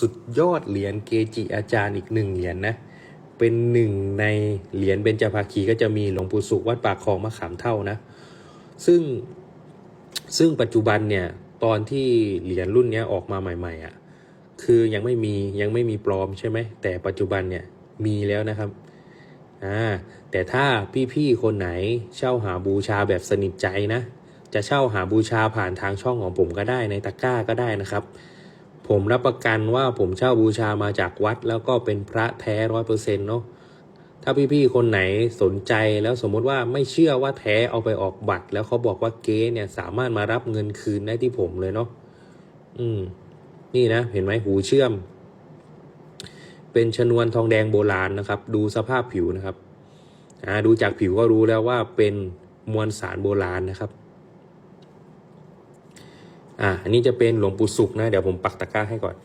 สุดยอดเหรียญเกจิอาจารย์อีกหนึ่งเหรียญนะ เป็นหนึ่งในเหรียญเบญจภาคีก็จะมีหลวงปู่สุขวัดปากคลองมะขามเท่านะ ซึ่งซึ่งปัจจุบันเนี่ยตอนที่เหรียญรุ่นนี้ออกมาใหม่ๆอะ่ะคือยังไม่มียังไม่มีปลอมใช่ไหมแต่ปัจจุบันเนี่ยมีแล้วนะครับอ่าแต่ถ้าพี่ๆคนไหนเช่าหาบูชาแบบสนิทใจนะ จะเช่าหาบูชาผ่านทางช่องของผมก็ได้ในตะกร้าก็ได้นะครับ ผมรับประกันว่าผมเช่าบูชามาจากวัด แล้วก็เป็นพระแท้ร้อยเปอร์เซ็นต์เนาะถ้าพี่ๆคนไหนสนใจแล้วสมมติว่าไม่เชื่อว่าแท้เอาไปออกบัตร แล้วเขาบอกว่าเก๊เนี่ยสามารถมารับเงินคืนได้ที่ผมเลยเนาะอืม นี่นะ เห็นไหมหูเชื่อม เป็นชนวนทองแดงโบราณนะครับ ดูสภาพผิวนะครับอ่าดูจากผิวก็รู้แล้วว่าเป็นมวลสารโบราณนะครับ อ่าอันนี้จะเป็นหลวงปู่สุขนะ เดี๋ยวผมปักตะกร้าให้ก่อน